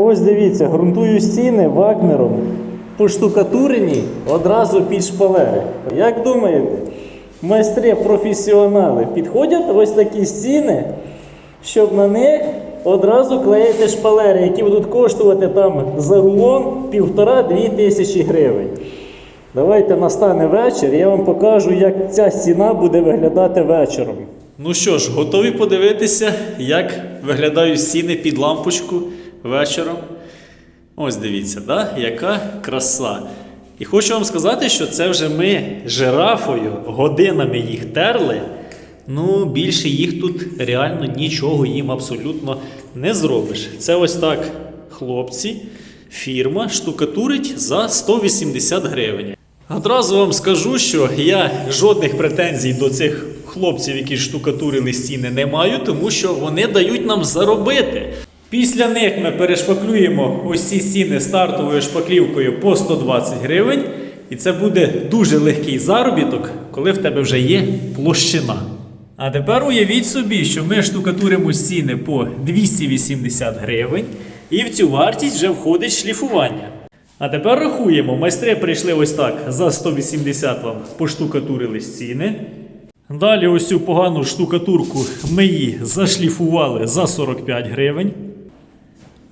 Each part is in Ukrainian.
Ось дивіться, ґрунтую стіни вакнером. Поштукатурені одразу під шпалери. Як думаєте, майстри професіонали підходять ось такі стіни, щоб на них одразу клеїти шпалери, які будуть коштувати там за рулон півтора-дві тисячі гривень. Давайте настане вечір, я вам покажу, як ця стіна буде виглядати вечором. Ну що ж, готові подивитися, як виглядають стіни під лампочку вечором. Ось дивіться, да? яка краса. І хочу вам сказати, що це вже ми жирафою годинами їх терли. Ну, більше їх тут реально нічого їм абсолютно не зробиш. Це ось так, хлопці, фірма штукатурить за 180 гривень. Одразу вам скажу, що я жодних претензій до цих хлопців, які штукатурили стіни, не маю, тому що вони дають нам заробити. Після них ми перешпаклюємо ось ці стіни стартовою шпаклівкою по 120 гривень, і це буде дуже легкий заробіток, коли в тебе вже є площина. А тепер уявіть собі, що ми штукатуримо стіни по 280 гривень, і в цю вартість вже входить шліфування. А тепер рахуємо, майстри прийшли ось так за 180 вам поштукатурили стіни. Далі ось цю погану штукатурку ми її зашліфували за 45 гривень.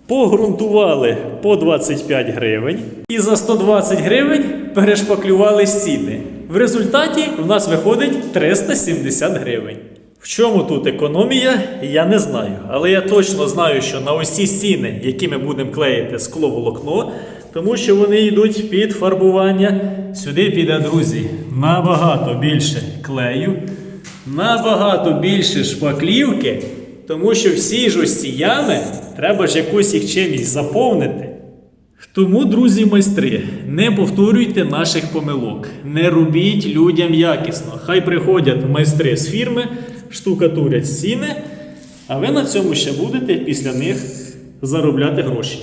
Погрунтували по 25 гривень. І за 120 гривень перешпаклювали стіни. В результаті в нас виходить 370 гривень. В чому тут економія, я не знаю. Але я точно знаю, що на ці стіни, які ми будемо клеїти скловолокно, тому що вони йдуть під фарбування. Сюди піде, друзі, набагато більше клею, набагато більше шпаклівки, тому що всі ж росіяни треба ж якось їх чимось заповнити. Тому, друзі майстри, не повторюйте наших помилок, не робіть людям якісно. Хай приходять майстри з фірми, штукатурять стіни, а ви на цьому ще будете після них заробляти гроші.